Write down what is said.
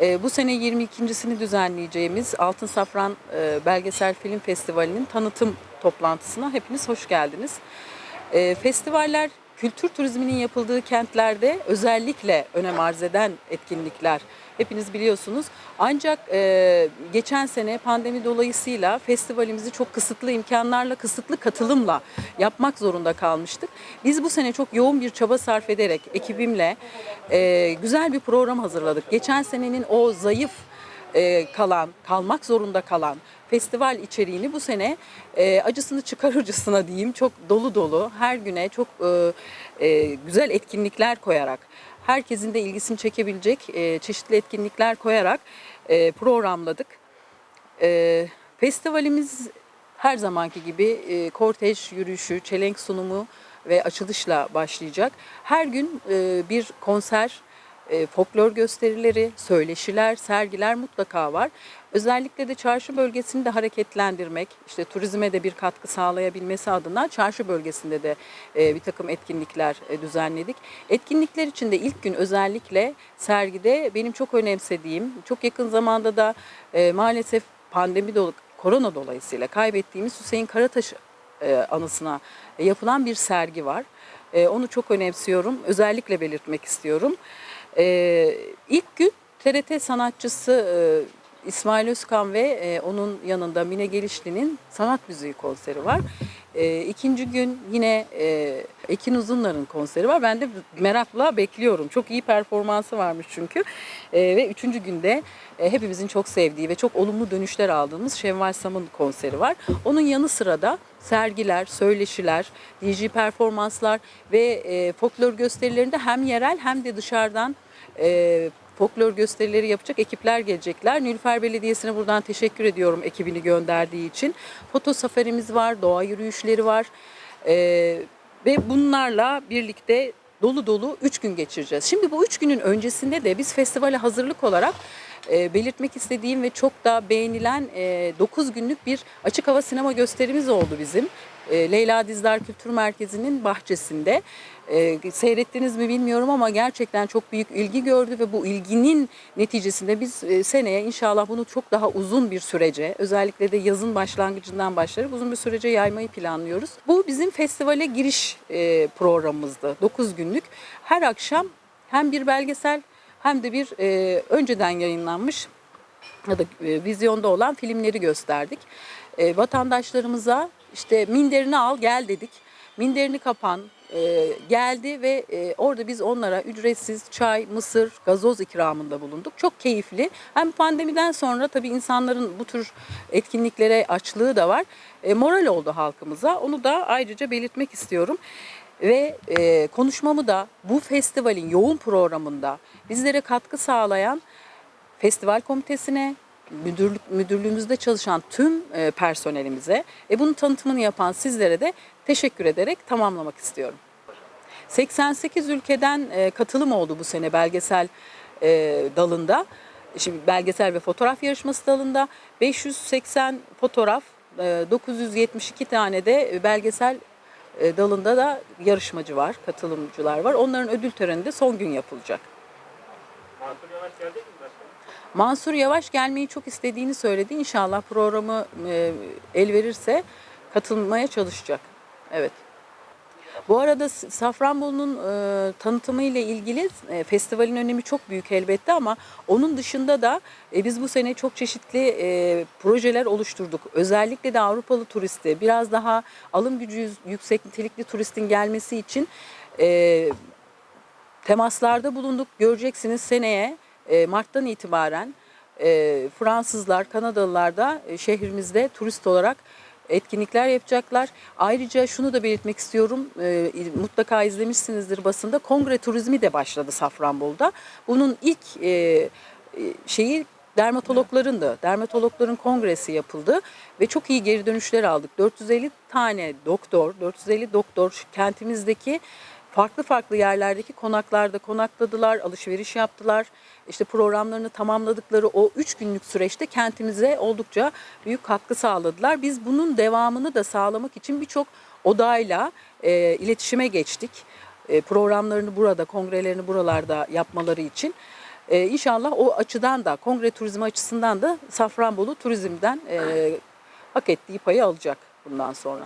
E, bu sene 22.sini düzenleyeceğimiz Altın Safran e, Belgesel Film Festivali'nin tanıtım toplantısına hepiniz hoş geldiniz. E, festivaller kültür turizminin yapıldığı kentlerde özellikle önem arz eden etkinlikler. Hepiniz biliyorsunuz. Ancak e, geçen sene pandemi dolayısıyla festivalimizi çok kısıtlı imkanlarla, kısıtlı katılımla yapmak zorunda kalmıştık. Biz bu sene çok yoğun bir çaba sarf ederek ekibimle e, güzel bir program hazırladık. Geçen senenin o zayıf e, kalan, kalmak zorunda kalan festival içeriğini bu sene e, acısını çıkarırcısına diyeyim çok dolu dolu her güne çok e, güzel etkinlikler koyarak herkesin de ilgisini çekebilecek çeşitli etkinlikler koyarak programladık. Festivalimiz her zamanki gibi kortej yürüyüşü, çelenk sunumu ve açılışla başlayacak. Her gün bir konser, e, folklor gösterileri, söyleşiler, sergiler mutlaka var. Özellikle de çarşı bölgesini de hareketlendirmek, işte turizme de bir katkı sağlayabilmesi adına çarşı bölgesinde de e, bir takım etkinlikler e, düzenledik. Etkinlikler için de ilk gün özellikle sergide benim çok önemsediğim, çok yakın zamanda da e, maalesef pandemi dolu, korona dolayısıyla kaybettiğimiz Hüseyin Karataş e, anısına yapılan bir sergi var. E, onu çok önemsiyorum, özellikle belirtmek istiyorum. E, ilk gün TRT sanatçısı e, İsmail Özkan ve e, onun yanında Mine Gelişli'nin sanat müziği konseri var. E, ikinci gün yine e, Ekin Uzunlar'ın konseri var. Ben de merakla bekliyorum. Çok iyi performansı varmış çünkü. E, ve üçüncü günde e, hepimizin çok sevdiği ve çok olumlu dönüşler aldığımız Şevval Sam'ın konseri var. Onun yanı sıra da sergiler, söyleşiler, DJ performanslar ve e, folklor gösterilerinde hem yerel hem de dışarıdan e, folklor gösterileri yapacak ekipler gelecekler. Nilüfer Belediyesi'ne buradan teşekkür ediyorum ekibini gönderdiği için. Foto safarimiz var, doğa yürüyüşleri var. Ee, ve bunlarla birlikte dolu dolu 3 gün geçireceğiz. Şimdi bu 3 günün öncesinde de biz festivale hazırlık olarak e, belirtmek istediğim ve çok da beğenilen e, 9 günlük bir açık hava sinema gösterimiz oldu bizim. E, Leyla Dizdar Kültür Merkezi'nin bahçesinde. E, seyrettiniz mi bilmiyorum ama gerçekten çok büyük ilgi gördü ve bu ilginin neticesinde biz e, seneye inşallah bunu çok daha uzun bir sürece özellikle de yazın başlangıcından başlayarak uzun bir sürece yaymayı planlıyoruz. Bu bizim festivale giriş e, programımızdı 9 günlük. Her akşam hem bir belgesel hem de bir e, önceden yayınlanmış ya da e, vizyonda olan filmleri gösterdik. E, vatandaşlarımıza işte minderini al gel dedik. Minderini kapan e, geldi ve e, orada biz onlara ücretsiz çay, mısır, gazoz ikramında bulunduk. Çok keyifli. Hem pandemiden sonra tabii insanların bu tür etkinliklere açlığı da var. E, moral oldu halkımıza. Onu da ayrıca belirtmek istiyorum. Ve e, konuşmamı da bu festivalin yoğun programında bizlere katkı sağlayan festival komitesine, müdürlük, müdürlüğümüzde çalışan tüm e, personelimize ve bunun tanıtımını yapan sizlere de teşekkür ederek tamamlamak istiyorum. 88 ülkeden e, katılım oldu bu sene belgesel e, dalında. Şimdi belgesel ve fotoğraf yarışması dalında 580 fotoğraf, e, 972 tane de belgesel e, dalında da yarışmacı var, katılımcılar var. Onların ödül töreni de son gün yapılacak. Mansur Yavaş gelecek mi başkanım? Mansur Yavaş gelmeyi çok istediğini söyledi. İnşallah programı e, el verirse katılmaya çalışacak. Evet. Bu arada Safranbolu'nun e, tanıtımı ile ilgili e, festivalin önemi çok büyük elbette ama onun dışında da e, biz bu sene çok çeşitli e, projeler oluşturduk. Özellikle de Avrupalı turisti biraz daha alım gücü yüksek nitelikli turistin gelmesi için e, temaslarda bulunduk. Göreceksiniz seneye e, Mart'tan itibaren e, Fransızlar, Kanadalılar da e, şehrimizde turist olarak etkinlikler yapacaklar. Ayrıca şunu da belirtmek istiyorum. mutlaka izlemişsinizdir basında. Kongre turizmi de başladı Safranbolu'da. Bunun ilk e, şeyi dermatologların da dermatologların kongresi yapıldı ve çok iyi geri dönüşler aldık. 450 tane doktor, 450 doktor kentimizdeki farklı farklı yerlerdeki konaklarda konakladılar, alışveriş yaptılar. İşte programlarını tamamladıkları o üç günlük süreçte kentimize oldukça büyük katkı sağladılar. Biz bunun devamını da sağlamak için birçok odayla e, iletişime geçtik. E, programlarını burada, kongrelerini buralarda yapmaları için. E, inşallah o açıdan da kongre turizmi açısından da Safranbolu turizmden e, hak ettiği payı alacak bundan sonra.